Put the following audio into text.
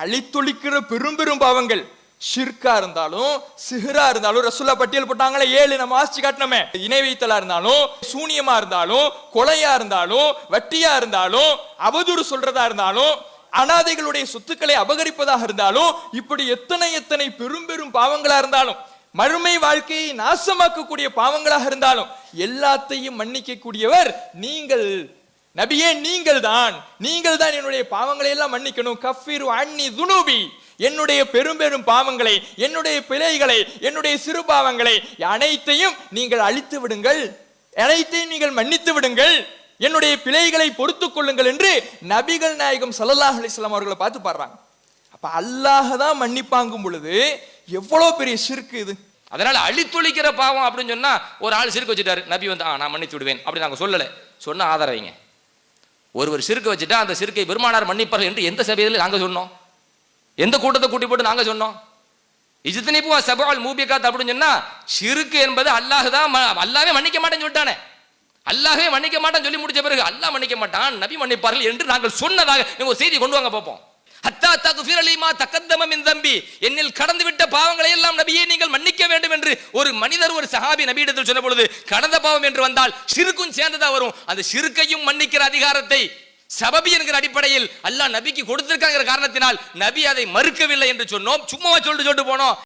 அழித்தொழிக்கிற பெரும் பெரும் பாவங்கள். ஷிர்கா இருந்தாலும் சிஹரா இருந்தாலும் ரசுல்லா பட்டியல் போட்டாங்களே ஏழு நம்ம ஆசிச்சு காட்டினோமே. இணை வைத்தலா இருந்தாலும் சூனியமா இருந்தாலும் கொலையா இருந்தாலும் வட்டியா இருந்தாலும் அவதூறு சொல்றதா இருந்தாலும் அனாதைகளுடைய சொத்துக்களை அபகரிப்பதாக இருந்தாலும் இப்படி எத்தனை எத்தனை பெரும் பெரும் பாவங்களா இருந்தாலும் மறுமை வாழ்க்கையை நாசமாக்கக்கூடிய பாவங்களாக இருந்தாலும் எல்லாத்தையும் மன்னிக்க கூடியவர் நீங்கள் நபியே நீங்கள் தான் நீங்கள் தான் என்னுடைய பாவங்களை எல்லாம் மன்னிக்கணும். கஃபிரு அன்னி துனுபி. என்னுடைய பெரும் பெரும் பாவங்களை என்னுடைய பிழைகளை என்னுடைய சிறு பாவங்களை அனைத்தையும் நீங்கள் அழித்து விடுங்கள். அனைத்தையும் நீங்கள் மன்னித்து விடுங்கள். என்னுடைய பிழைகளை பொறுத்துக் கொள்ளுங்கள் என்று நபிகள் நாயகம் ஸல்லல்லாஹு அலிஸ்லாம் அவர்களை பார்த்து பாடுறாங்க. அப்ப அல்லாஹ் தான் மன்னிப்பாங்கும் பொழுது எவ்வளவு பெரிய ஷிர்க் இது. அதனால அழித்தொழிக்கிற பாவம் அப்படின்னு சொன்னா ஒரு ஆள் சிறுக்கு வச்சுட்டாரு. நபி வந்து ஆ நான் மன்னித்து விடுவேன். அப்படி நாங்க சொல்லல. சொன்ன ஆதரவைங்க ஒருவர் சிறுக்கு வச்சுட்டா அந்த சிறுக்கை பெருமானார் மன்னிப்பார்கள் என்று எந்த சபையில் நாங்க சொன்னோம்? எந்த கூட்டத்தை கூட்டி போட்டு நாங்கள் சொன்னோம்? இஜ்தனிபு சபால் மூபிகாத் அப்படின்னு சொன்னா சிறுக்கு என்பது அல்லாஹ் தான் ம- மன்னிக்க மாட்டேன்னு சொல்லிட்டானே. அல்லாஹே மன்னிக்க மாட்டான்னு சொல்லி முடிச்ச பிறகு அல்லாஹ் மன்னிக்க மாட்டான் நபி மன்னிப்பார்கள் என்று நாங்கள் சொன்னதாக நீங்க ஒரு செய்தி கொண்டு வாங்க பார்ப்போம். ஹத்தா தகுஃபிர் அலிமா தக்கத்தம மின் தம்பி. என்னில் கடந்து விட்ட பாவங்களை எல்லாம் நபியே நீங்கள் மன்னிக்க வேண்டும் என்று ஒரு மனிதர் ஒரு சஹாபி நபியிடத்தில் சொன்ன பொழுது கடந்த பாவம் என்று வந்தால் சிறுக்கும் சேர்ந்ததா வரும். அந்த சிறுக்கையும் மன்னிக்கிற அதிகாரத்தை சபபி என்கிற அடிப்படையில் அல்லாஹ் நபிக்கு கொடுத்திருக்காங்கிற காரணத்தினால் நபி அதை மறுக்கவில்லை என்று சொன்னோம். சும்மா சொல்லிட்டு சொல்லிட்டு போனோம்.